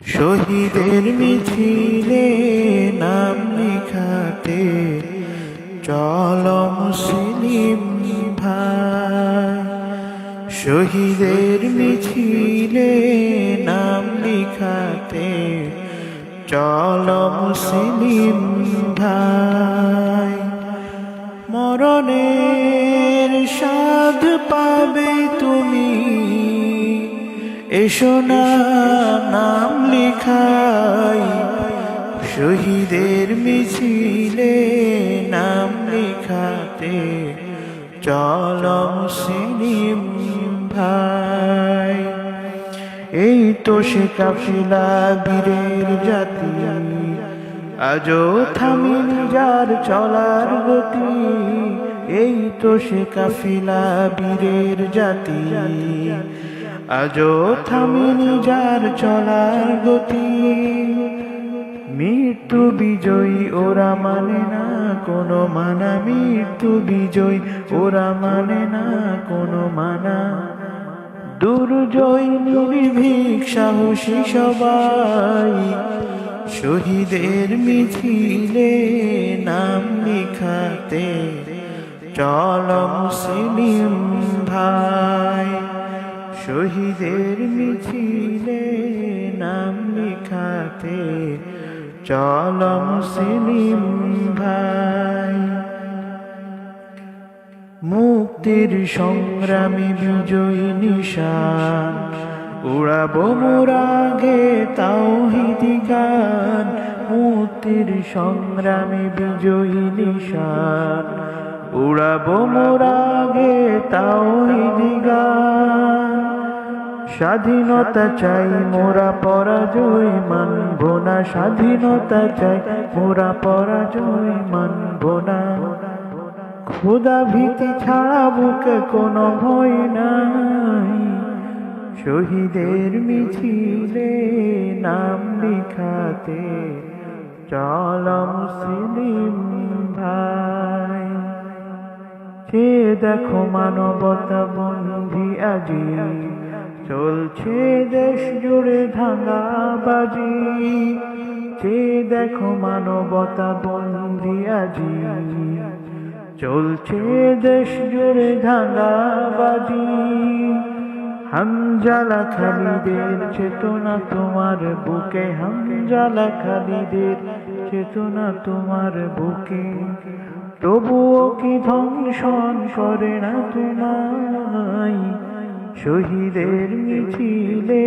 শহীদের মিছিলে নাম লিখাতে চল মুসলিম ভাই শহীদের মিছিলে নাম লিখাতে চল মুসলিম ভাই মরণের স্বাদ পাবে তুমি এসো না, নাম লিখাই। শহীদের মিছিলে নাম লিখাতে চল মুসলিম ভাই। এই তো সে কাফিলা বীরের জাতি। আজও থামিনি যার চলার গতি। এই তো সে কাফিলা বীরের জাতি। আজও থামিনি যার চলার গতি। মৃত্যু বিজয়ী, ওরা মানে না কোনো মানা। মৃত্যু বিজয়ী, ওরা মানে না কোনো মানা। দুর্জয়, নির্ভীক, সাহসী সবাই। শহীদের মিছিলে নাম লিখাতে চল মুসলিম ভাই। শহীদের মিছিলে নাম লিখাতে চল মুসলিম ভাই। মুক্তির সংগ্রামী বিজয়ী নিশান, উড়াবো মোরাগে তাওহিদি গান। মুক্তির সংগ্রামী বিজয়ী নিশান, উড়াবো মোরাগে তাওহিদি স্বাধীনতা চাই, মোরা পরাজয় মানব না। স্বাধীনতা চাই, মোরা পরাজয় মানব না। খোদা ভীতি ছাড়া বুকে কোনো ভয় নাই। শহীদের মিছিলে নাম লিখাতে চল সিলিম ভাই। সে দেখো মানবতা বন্ধি আজি চলছে দেশ জুড়ে ধাঙ্গাবাজি সে দেখো মানবতা বন্ধি আজি। চলছে দেশ জুড়ে ধাঙ্গাবাজি হামজালা খালিদের চেতনা তোমার বুকে। হামজালা খালিদের চেতনা তোমার বুকে। তবুও কি ধ্বংসন করে না তোমায়? শহীদের মিছিলে